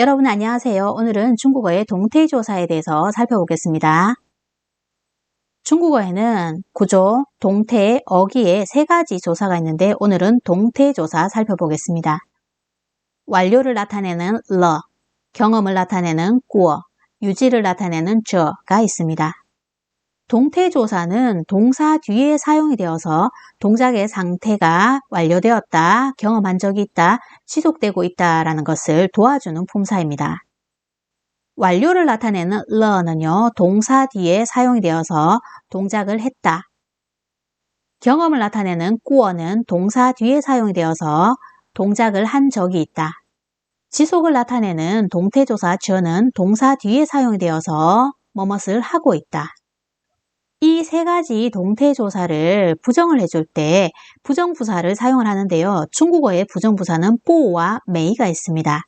여러분 안녕하세요. 오늘은 중국어의 동태 조사에 대해서 살펴보겠습니다. 중국어에는 구조, 동태, 어기에 세 가지 조사가 있는데 오늘은 동태 조사 살펴보겠습니다. 완료를 나타내는 러, 경험을 나타내는 꾸어, 유지를 나타내는 저가 있습니다. 동태조사는 동사 뒤에 사용이 되어서 동작의 상태가 완료되었다, 경험한 적이 있다, 지속되고 있다라는 것을 도와주는 품사입니다. 완료를 나타내는 러는요, 동사 뒤에 사용이 되어서 동작을 했다. 경험을 나타내는 꾸어는 동사 뒤에 사용이 되어서 동작을 한 적이 있다. 지속을 나타내는 동태조사 저는 동사 뒤에 사용이 되어서 뭐뭇을 하고 있다. 이 세 가지 동태조사를 부정을 해줄 때 부정부사를 사용을 하는데요. 중국어의 부정부사는 뽀와 메이가 있습니다.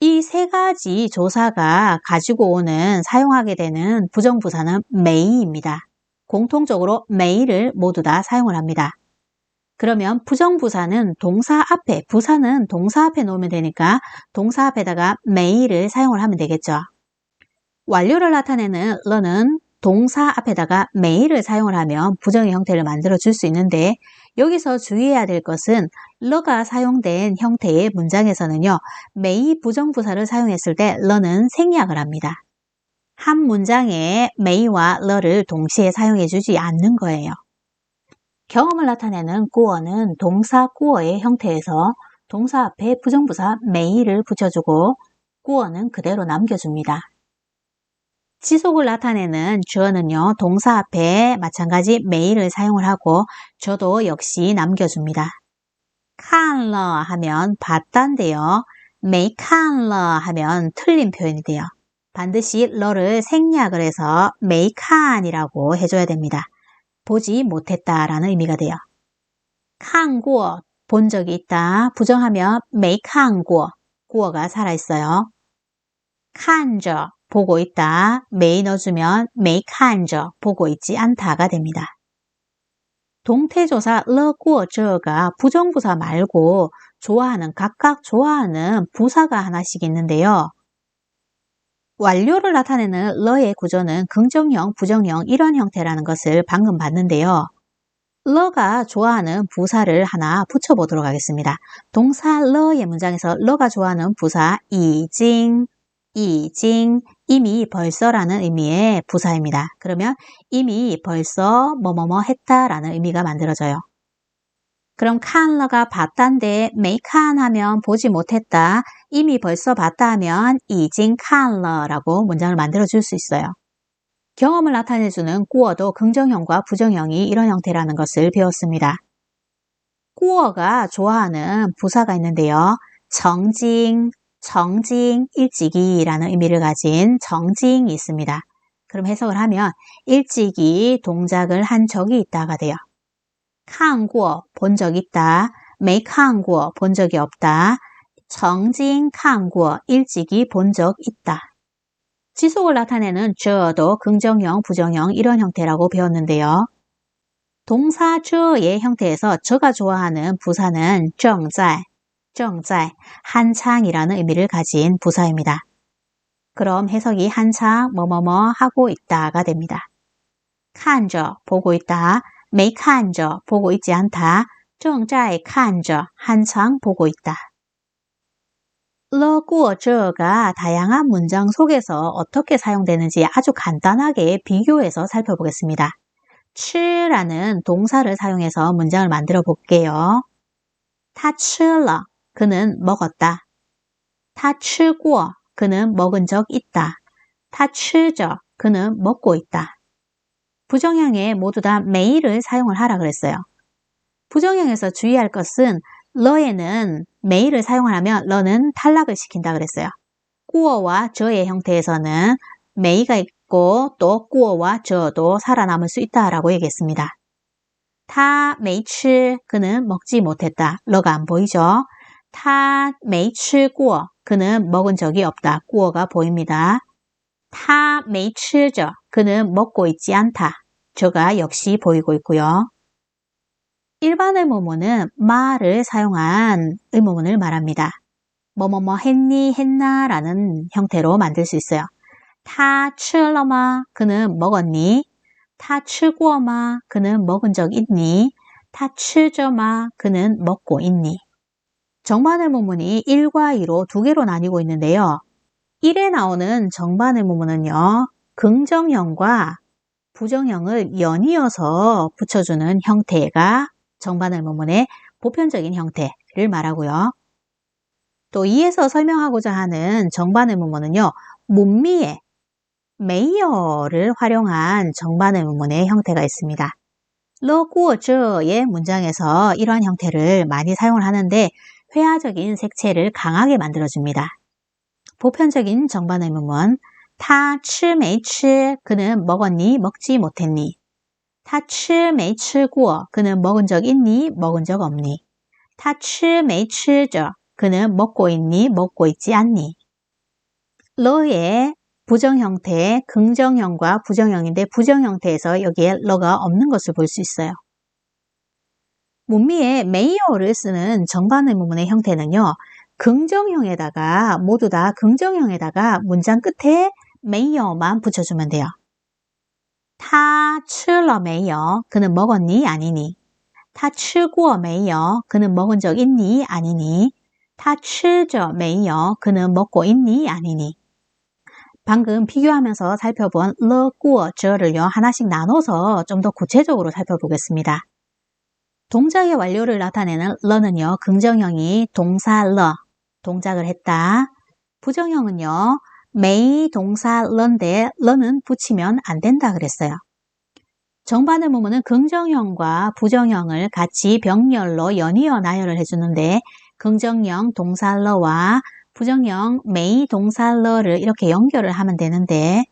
이 세 가지 조사가 가지고 오는 사용하게 되는 부정부사는 메이입니다. 공통적으로 메이를 모두 다 사용을 합니다. 그러면 부정부사는 동사 앞에, 부사는 동사 앞에 놓으면 되니까 동사 앞에다가 메이를 사용을 하면 되겠죠. 완료를 나타내는 러는 동사 앞에다가 메이를 사용을 하면 부정의 형태를 만들어 줄 수 있는데 여기서 주의해야 될 것은 러가 사용된 형태의 문장에서는요. 메이 부정부사를 사용했을 때 러는 생략을 합니다. 한 문장에 메이와 러를 동시에 사용해 주지 않는 거예요. 경험을 나타내는 꾸어는 동사 꾸어의 형태에서 동사 앞에 부정부사 메이를 붙여주고 꾸어는 그대로 남겨줍니다. 지속을 나타내는 주어는요, 동사 앞에 마찬가지 메이를 사용을 하고 저도 역시 남겨줍니다. 칸러 하면 봤단데요. 메이 칸러 하면 틀린 표현이 돼요. 반드시 러를 생략을 해서 메이 칸이라고 해줘야 됩니다. 보지 못했다라는 의미가 돼요. 칸구어 본 적이 있다. 부정하면 메이 칸구어 구어가 살아있어요. 칸저 보고 있다. 메이 넣어주면 메이 칸저 보고 있지 않다가 됩니다. 동태조사 러구어저가 부정부사 말고 좋아하는 각각 좋아하는 부사가 하나씩 있는데요. 완료를 나타내는 러의 구조는 긍정형, 부정형 이런 형태라는 것을 방금 봤는데요. 러가 좋아하는 부사를 하나 붙여보도록 하겠습니다. 동사 러의 문장에서 러가 좋아하는 부사 이징, 이징, 이미 벌써라는 의미의 부사입니다. 그러면 이미 벌써 뭐뭐뭐 했다라는 의미가 만들어져요. 그럼 칸러가 봤단데 메이칸 하면 보지 못했다. 이미 벌써 봤다 하면 이징 칸러라고 문장을 만들어 줄 수 있어요. 경험을 나타내주는 꾸어도 긍정형과 부정형이 이런 형태라는 것을 배웠습니다. 꾸어가 좋아하는 부사가 있는데요. 정징, 정징, 일찍이라는 의미를 가진 정징이 있습니다. 그럼 해석을 하면 일찍이 동작을 한 적이 있다가 돼요. 看过본 적 있다. 没看过본 적이 없다. 曾经看过 일찍이 본 적 있다. 지속을 나타내는 저도 긍정형, 부정형 이런 형태라고 배웠는데요. 동사 저의 형태에서 저가 좋아하는 부사는 正 정자의 한창이라는 의미를 가진 부사입니다. 그럼 해석이 한창 뭐뭐뭐 하고 있다가 됩니다. 칸저 보고 있다, 메이칸저 보고 있지 않다, 정자의 칸저 한창 보고 있다. 러구어저가 다양한 문장 속에서 어떻게 사용되는지 아주 간단하게 비교해서 살펴보겠습니다. 7라는 동사를 사용해서 문장을 만들어 볼게요. 타吃了 그는 먹었다. 他吃过 그는 먹은 적 있다. 他吃着 그는 먹고 있다. 부정형에 모두 다 메이를 사용을 하라 그랬어요. 부정형에서 주의할 것은 러에는 메이를 사용을 하면 러는 탈락을 시킨다 그랬어요. 꾸어와 저의 형태에서는 메이가 있고 또 꾸어와 저도 살아남을 수 있다라고 얘기했습니다. 타 메이츠 그는 먹지 못했다. 러가 안 보이죠? 타 메이츠 꾸어 그는 먹은 적이 없다. 꾸어가 보입니다. 타 메이츠저 그는 먹고 있지 않다. 저가 역시 보이고 있고요. 일반 의문문은 마를 사용한 의문문을 말합니다. 뭐뭐뭐 했니 했나 라는 형태로 만들 수 있어요. 타 칠러마 그는 먹었니? 타 칠구어마 그는 먹은 적 있니? 타 칠저마 그는 먹고 있니? 정반의 문문이 1과 2로 두 개로 나뉘고 있는데요. 1에 나오는 정반의 문문은요. 긍정형과 부정형을 연이어서 붙여주는 형태가 정반의 문문의 보편적인 형태를 말하고요. 또 2에서 설명하고자 하는 정반의 문문은요. 문미에 메이어를 활용한 정반의 문문의 형태가 있습니다. 러구어저의 문장에서 이러한 형태를 많이 사용을 하는데 회화적인 색채를 강하게 만들어줍니다. 보편적인 정반의 문문 타吃没吃 그는 먹었니 먹지 못했니 타吃没吃过 그는 먹은 적 있니 먹은 적 없니 타吃没吃着 그는 먹고 있니 먹고 있지 않니 러의 부정 형태, 긍정형과 부정형인데 부정 형태에서 여기에 러가 없는 것을 볼 수 있어요. 문미의 메이어를 쓰는 정반의 문문의 형태는요. 긍정형에다가 모두 다 긍정형에다가 문장 끝에 메이어만 붙여주면 돼요. 타 칠러 메이어 그는 먹었니 아니니 타 칠구어 메이어 그는 먹은 적 있니 아니니 타 칠저 메이어 그는 먹고 있니 아니니 방금 비교하면서 살펴본 러, 꾸어, 저를요 하나씩 나눠서 좀 더 구체적으로 살펴보겠습니다. 동작의 완료를 나타내는 러는요 긍정형이 동사 러, 동작을 했다. 부정형은요 메이 동사 러인데 러는 붙이면 안 된다 그랬어요. 정반의 문문은 긍정형과 부정형을 같이 병렬로 연이어 나열을 해주는데 긍정형 동사 러와 부정형 메이 동사 러를 이렇게 연결을 하면 되는데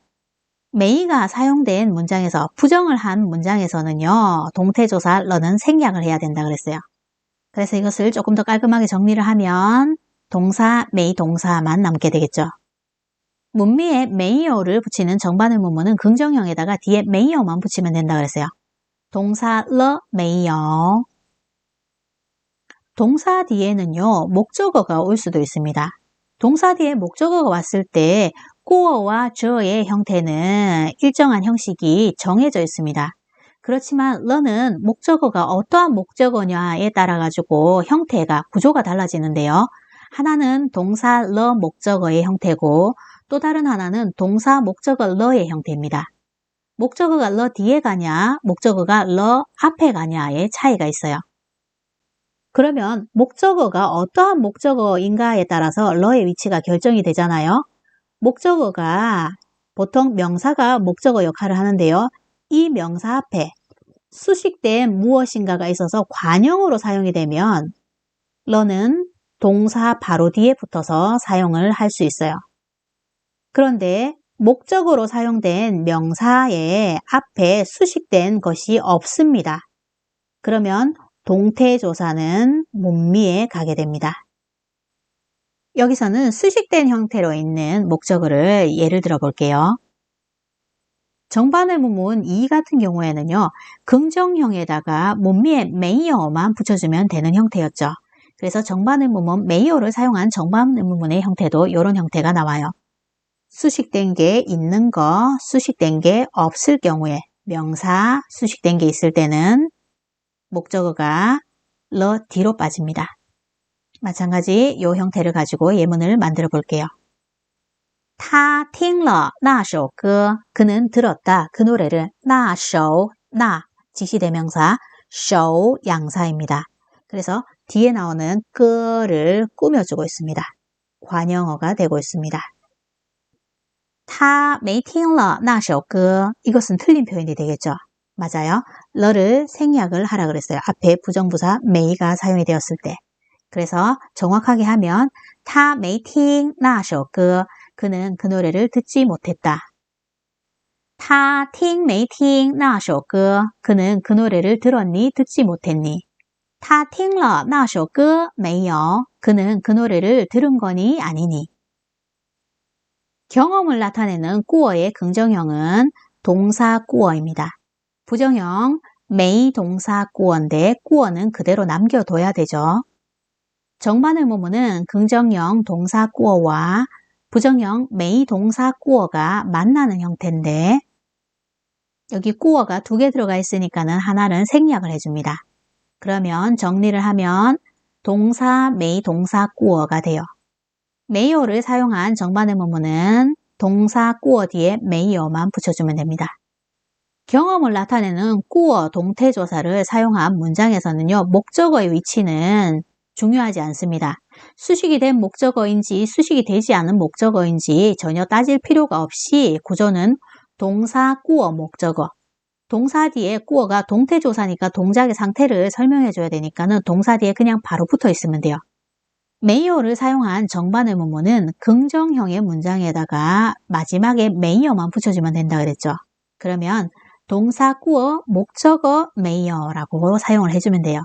메이가 사용된 문장에서 부정을 한 문장에서는요. 동태조사 러는 생략을 해야 된다 그랬어요. 그래서 이것을 조금 더 깔끔하게 정리를 하면 동사, 메이 동사만 남게 되겠죠. 문미에 메이어를 붙이는 정반의 문문은 긍정형에다가 뒤에 메이어만 붙이면 된다 그랬어요. 동사 러 메이어 동사 뒤에는요. 목적어가 올 수도 있습니다. 동사 뒤에 목적어가 왔을 때 꾸어와 저의 형태는 일정한 형식이 정해져 있습니다. 그렇지만 러는 목적어가 어떠한 목적어냐에 따라 가지고 형태가 구조가 달라지는데요. 하나는 동사 러 목적어의 형태고 또 다른 하나는 동사 목적어 러의 형태입니다. 목적어가 러 뒤에 가냐, 목적어가 러 앞에 가냐의 차이가 있어요. 그러면 목적어가 어떠한 목적어인가에 따라서 러의 위치가 결정이 되잖아요. 목적어가 보통 명사가 목적어 역할을 하는데요. 이 명사 앞에 수식된 무엇인가가 있어서 관형으로 사용이 되면 러는 동사 바로 뒤에 붙어서 사용을 할 수 있어요. 그런데 목적으로 사용된 명사의 앞에 수식된 것이 없습니다. 그러면 동태조사는 문미에 가게 됩니다. 여기서는 수식된 형태로 있는 목적어를 예를 들어 볼게요. 정반의 문문 2 같은 경우에는요. 긍정형에다가 문미에 메이어만 붙여주면 되는 형태였죠. 그래서 정반의 문문 메이어를 사용한 정반의 문문의 형태도 이런 형태가 나와요. 수식된 게 있는 거, 수식된 게 없을 경우에 명사, 수식된 게 있을 때는 목적어가 러 뒤로 빠집니다. 마찬가지 이 형태를 가지고 예문을 만들어 볼게요. 他听了那首歌 그는 들었다 그 노래를 那首나 지시대명사 首 양사입니다. 그래서 뒤에 나오는 끄를 꾸며주고 있습니다. 관형어가 되고 있습니다. 他没听了那首歌 이것은 틀린 표현이 되겠죠. 맞아요. 러를 생략을 하라 그랬어요. 앞에 부정부사 메이가 사용이 되었을 때. 그래서 정확하게 하면 타 메이팅 나쇼그 그는 그 노래를 듣지 못했다. 타 팅 메이팅 나쇼그 그는 그 노래를 들었니 듣지 못했니? 타 팅러 나쇼그 메이어 그는 그 노래를 들은 거니 아니니? 경험을 나타내는 꾸어의 긍정형은 동사 꾸어입니다. 부정형 메이 동사 꾸어인데 꾸어는 그대로 남겨둬야 되죠. 정반의 모문은 긍정형 동사 꾸어와 부정형 메이 동사 꾸어가 만나는 형태인데 여기 꾸어가 두 개 들어가 있으니까는 하나는 생략을 해줍니다. 그러면 정리를 하면 동사 메이 동사 꾸어가 돼요. 메이어를 사용한 정반의 모문은 동사 꾸어 뒤에 메이어만 붙여주면 됩니다. 경험을 나타내는 꾸어 동태조사를 사용한 문장에서는요. 목적어의 위치는 중요하지 않습니다. 수식이 된 목적어인지 수식이 되지 않은 목적어인지 전혀 따질 필요가 없이 구조는 동사 꾸어 목적어 동사 뒤에 꾸어가 동태조사니까 동작의 상태를 설명해 줘야 되니까는 동사 뒤에 그냥 바로 붙어 있으면 돼요. 메이어를 사용한 정반의 문문은 긍정형의 문장에다가 마지막에 메이어만 붙여주면 된다 그랬죠. 그러면 동사 꾸어 목적어 메이어라고 사용을 해주면 돼요.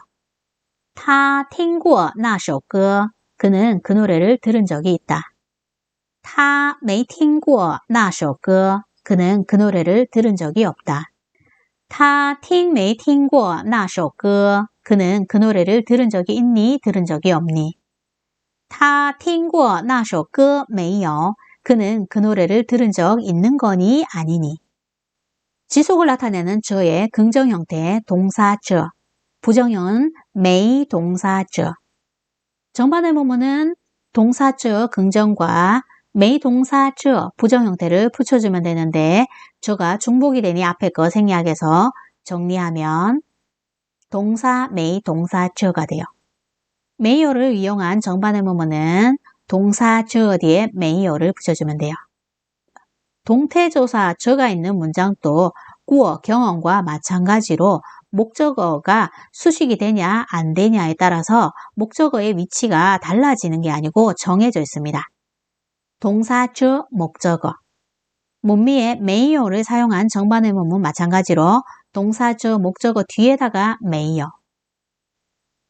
他听过那首歌 그는 그 노래를 들은 적이 있다. 他没听过那首歌 그는 그 노래를 들은 적이 없다. 他听没听过那首歌 그는 그 노래를 들은 적이 있니 들은 적이 없니 他听过那首歌没有 그는 그 노래를 들은 적 있는 거니 아니니 지속을 나타내는 저의 긍정 형태 동사 저 부정형은 메이 동사 저 정반의 모문은 동사 저 긍정과 메이 동사 저 부정 형태를 붙여주면 되는데 저가 중복이 되니 앞에 거 생략해서 정리하면 동사 메이 동사 저가 돼요. 메이어를 이용한 정반의 모문은 동사 저 뒤에 메이어를 붙여주면 돼요. 동태조사 저가 있는 문장도 꾸어 경험과 마찬가지로 목적어가 수식이 되냐 안 되냐에 따라서 목적어의 위치가 달라지는 게 아니고 정해져 있습니다. 동사주 목적어 문미의 메이어를 사용한 정반의 문문 마찬가지로 동사주 목적어 뒤에다가 메이어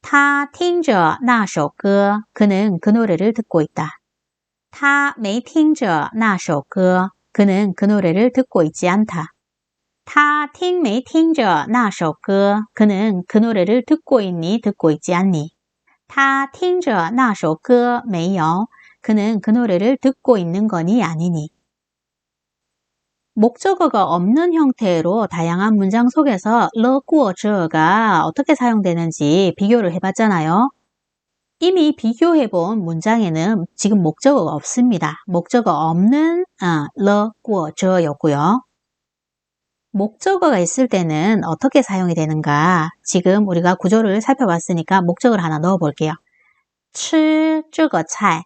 타 팅저 나쇼歌 그, 그는 그 노래를 듣고 있다. 타 메이팅저 나쇼歌 그, 그는 그 노래를 듣고 있지 않다. 他听没听着那首歌 그는 그 노래를 듣고 있니 듣고 있지 않니 他听着那首歌没有 그는 그 노래를 듣고 있는 거니 아니니 목적어가 없는 형태로 다양한 문장 속에서 러꾸어저가 어떻게 사용되는지 비교를 해봤잖아요. 이미 비교해본 문장에는 지금 목적어가 없습니다. 목적어 없는 아, 러꾸어저였고요. 목적어가 있을 때는 어떻게 사용이 되는가 지금 우리가 구조를 살펴봤으니까 목적을 하나 넣어 볼게요. 吃这个菜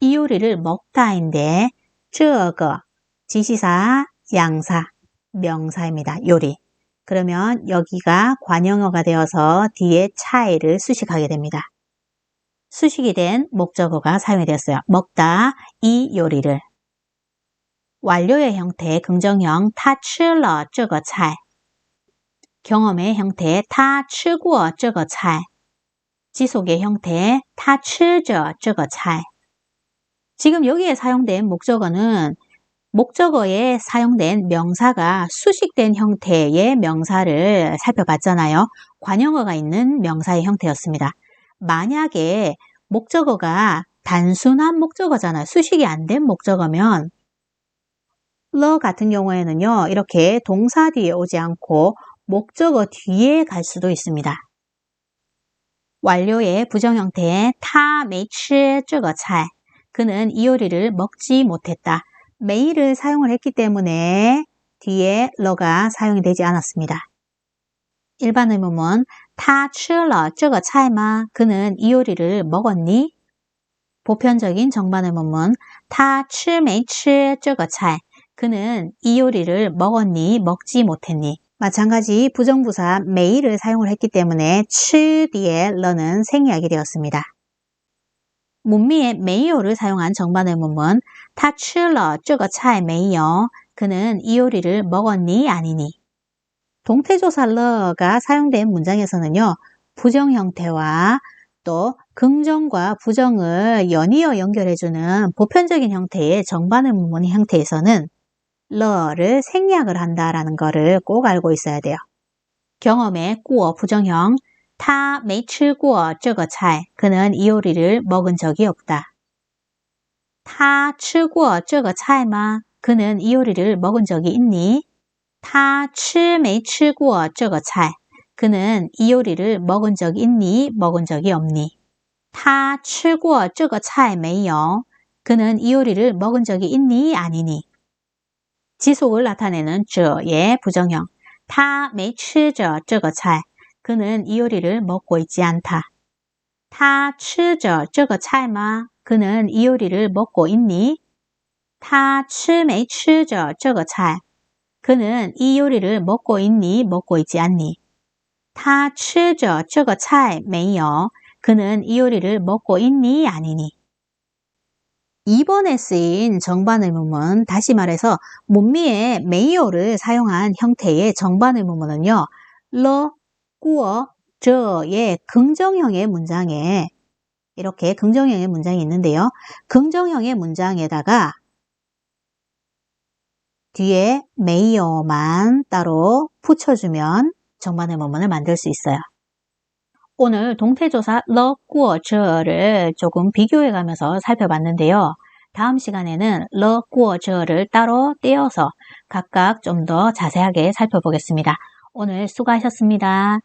이 요리를 먹다인데 这个 지시사, 양사, 명사입니다. 요리. 그러면 여기가 관형어가 되어서 뒤에 차이를 수식하게 됩니다. 수식이 된 목적어가 사용이 되었어요. 먹다, 이 요리를. 완료의 형태 긍정형 타 칠러 저거 차이 경험의 형태 타 치고 저거 차이 지속의 형태 타 치저 저거 차이 지금 여기에 사용된 목적어는 목적어에 사용된 명사가 수식된 형태의 명사를 살펴봤잖아요. 관형어가 있는 명사의 형태였습니다. 만약에 목적어가 단순한 목적어잖아요. 수식이 안 된 목적어면 러 같은 경우에는요. 이렇게 동사 뒤에 오지 않고 목적어 뒤에 갈 수도 있습니다. 완료의 부정 형태의 타 메이츠 쯔거 차이 그는 이 요리를 먹지 못했다. 메일을 사용을 했기 때문에 뒤에 러가 사용이 되지 않았습니다. 일반 의문문 타 츠러 쯔거 차이마 그는 이 요리를 먹었니? 보편적인 정반 의문문 타 츠메이츠 쯔거 차이 그는 이 요리를 먹었니 먹지 못했니 마찬가지 부정부사 매일을 사용을 했기 때문에 치 뒤에 러는 생략이 되었습니다. 문미의 메이오를 사용한 정반의 문문 타출러 쪼거차의 메이어 그는 이 요리를 먹었니 아니니 동태조살러가 사용된 문장에서는요 부정 형태와 또 긍정과 부정을 연이어 연결해주는 보편적인 형태의 정반의 문문 형태에서는 러를 생략을 한다라는 것을 꼭 알고 있어야 돼요. 경험의 꾸어 부정형 他没吃过这个菜. 그는 이 요리를 먹은 적이 없다. 他吃过这个菜吗? 그는 이 요리를 먹은 적이 있니? 他吃没吃过这个菜? 그는 이 요리를 먹은 적이 있니? 먹은 적이 없니? 他吃过这个菜没有? 그는 이 요리를 먹은 적이 있니? 아니니? 지속을 나타내는 这의 부정형. 他没吃着这个菜. 그는 이 요리를 먹고 있지 않다. 他吃着这个菜吗? 그는 이 요리를 먹고 있니? 他吃没吃着这个菜? 그는 이 요리를 먹고 있니? 먹고 있지 않니? 他吃着这个菜没有? 그는 이 요리를 먹고 있니? 아니니? 2번에 쓰인 정반 의문문, 다시 말해서 문미에 메이어를 사용한 형태의 정반 의문문은요. 러, 꾸어, 저의 긍정형의 문장에 이렇게 긍정형의 문장이 있는데요. 긍정형의 문장에다가 뒤에 메이어만 따로 붙여주면 정반 의문문을 만들 수 있어요. 오늘 동태조사 러, 꾸어, 저를 조금 비교해 가면서 살펴봤는데요. 다음 시간에는 러, 꾸어, 저를 따로 떼어서 각각 좀 더 자세하게 살펴보겠습니다. 오늘 수고하셨습니다.